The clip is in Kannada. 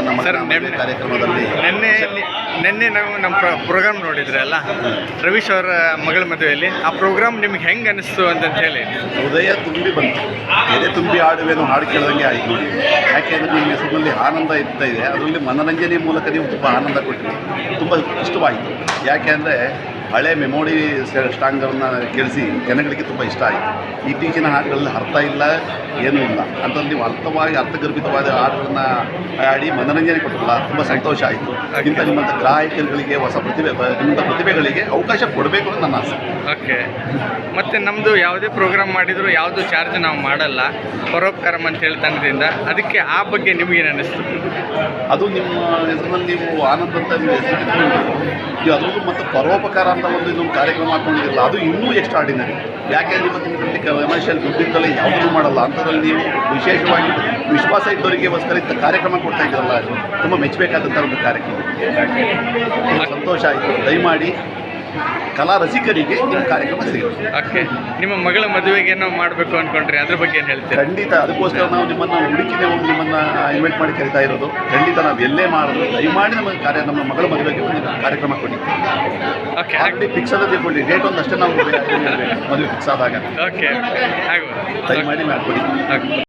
ನೆನ್ನೆ- ಕಾರ್ಯಕ್ರಮದಲ್ಲಿ ನಿನ್ನೆ ನಿನ್ನೆ ನಾವು ನಮ್ಮ ಪ್ರೋಗ್ರಾಮ್ ನೋಡಿದ್ರಲ್ಲ ರವೀಶ್ ಅವರ ಮಗಳ ಮದುವೆಯಲ್ಲಿ. ಆ ಪ್ರೋಗ್ರಾಮ್ ನಿಮ್ಗೆ ಹೆಂಗೆ ಅನಿಸ್ತು ಅಂತ ಹೇಳಿ. ಹೃದಯ ತುಂಬಿ ಬಂತು. ಎದೆ ತುಂಬಿ ಹಾಡುವೇನು ಹಾಡು ಕೇಳಿದಂಗೆ ಆಯಿತು. ಯಾಕೆಂದ್ರೆ ಯಾಕೆಂದರೆ ನಿಮ್ಮ ಹೆಸರಿನಲ್ಲಿ ಆನಂದ ಇರ್ತಾ ಇದೆ. ಅದರಲ್ಲಿ ಮನರಂಜನೆ ಮೂಲಕ ನೀವು ತುಂಬ ಆನಂದ ಕೊಟ್ಟಿರಿ ತುಂಬ ಇಷ್ಟವಾಯಿತು. ಯಾಕೆ ಅಂದರೆ ಹಳೆ ಮೆಮೊರಿ ಸ್ಟಾಂಗನ್ನು ಕೇಳಿಸಿ ಜನಗಳಿಗೆ ತುಂಬ ಇಷ್ಟ ಆಯಿತು. ಇತ್ತೀಚಿನ ಹಾಡುಗಳಲ್ಲಿ ಅರ್ಥ ಇಲ್ಲ ಏನೂ ಇಲ್ಲ. ಅಂತಂದು ನೀವು ಅರ್ಥವಾಗಿ ಅರ್ಥಗರ್ಭಿತವಾದ ಹಾಡುಗಳನ್ನು ಹಾಡಿ ಮನರಂಜನೆ ಕೊಟ್ಟಲ್ಲ ತುಂಬ ಸಂತೋಷ ಆಯಿತು. ಇಂಥ ನಿಮ್ಮಂಥ ಗ್ರಾಹಕರುಗಳಿಗೆ ಹೊಸ ಪ್ರತಿಭೆ ನಿಮ್ಮಂಥ ಪ್ರತಿಭೆಗಳಿಗೆ ಅವಕಾಶ ಕೊಡಬೇಕು ಅಂತ ನನ್ನ ಆಸೆ. ಓಕೆ. ಮತ್ತು ನಮ್ಮದು ಯಾವುದೇ ಪ್ರೋಗ್ರಾಮ್ ಮಾಡಿದರೂ ಯಾವುದು ಚಾರ್ಜ್ ನಾವು ಮಾಡಲ್ಲ. ಪರೋಪಕಾರ ಅಂತ ಹೇಳಿ ತಂಡದಿಂದ. ಅದಕ್ಕೆ ಆ ಬಗ್ಗೆ ನಿಮಗೇನು ಅನ್ನಿಸ್ತು ಅದು ನಿಮ್ಮ ಹೆಸರಿನಲ್ಲಿ ನೀವು ಆನಂದ ಅಂತ ಹೆಸರು ಇಟ್ಕೊಂಡು ಅದೊಂದು ಮತ್ತು ಪರೋಪಕಾರ ಅಂತ ಒಂದು ಇನ್ನೊಂದು ಕಾರ್ಯಕ್ರಮ ಹಾಕೊಂಡಿರಲ್ಲ ಅದು ಇನ್ನೂ ಎಕ್ಸ್ಟ್ರಾ ಆರ್ಡಿನರಿ ಯಾಕೆ ನಿಮ್ಮ ನಿಮ್ಮಲ್ಲಿ ಕಮರ್ಷಿಯಲ್ ದುಡ್ಡಿದ್ದಲ್ಲ ಯಾವುದೂ ಮಾಡಲ್ಲ ಅಂಥದ್ರಲ್ಲಿ ನೀವು ವಿಶೇಷವಾಗಿ ವಿಶ್ವಾಸ ಇದ್ದವರಿಗೋಸ್ಕರ ಇಂಥ ಕಾರ್ಯಕ್ರಮ ಕೊಡ್ತಾ ಇದ್ರಲ್ಲ ಅದು ತುಂಬ ಮೆಚ್ಚಬೇಕಾದಂಥ ಒಂದು ಕಾರ್ಯಕ್ರಮ. ಸಂತೋಷ ಆಯಿತು. ದಯಮಾಡಿ ಕಲಾ ರಸಿಕರಿಗೆ ನಿಮ್ಮ ಕಾರ್ಯಕ್ರಮ ಸಿಗುತ್ತೆ. ಓಕೆ ನಿಮ್ಮ ಮಗಳ ಮದುವೆಗೆ ಏನೋ ಮಾಡಬೇಕು ಅಂದ್ಕೊಂಡ್ರಿ ಅದ್ರ ಬಗ್ಗೆ ಏನು ಹೇಳ್ತೀರಾ? ಖಂಡಿತ ಅದಕ್ಕೋಸ್ಕರ ನಾವು ನಿಮ್ಮನ್ನು ಹುಡುಕಿನೇ ಹೋಗಿ ನಿಮ್ಮನ್ನು ಇನ್ವೈಟ್ ಮಾಡಿ ಕರಿತಾ ಇರೋದು. ಖಂಡಿತ ನಾವು ಎಲ್ಲೇ ಮಾಡೋದು ದಯಮಾಡಿ ನಮ್ಮ ಕಾರ್ಯ ನಮ್ಮ ಮಗಳ ಮದುವೆಗೆ ಒಂದು ಕಾರ್ಯಕ್ರಮ ಕೊಡಿ. ಓಕೆ ಆಗಲಿ ಫಿಕ್ಸ್ ಆದ ತಿಳ್ಕೊಳ್ಳಿ ಡೇಟ್ ಒಂದು ಅಷ್ಟೇ ನಾವು ಮದುವೆ ಫಿಕ್ಸ್ ಆದಾಗ. ಓಕೆ ದಯಮಾಡಿ ಮಾಡಿಕೊಡಿ.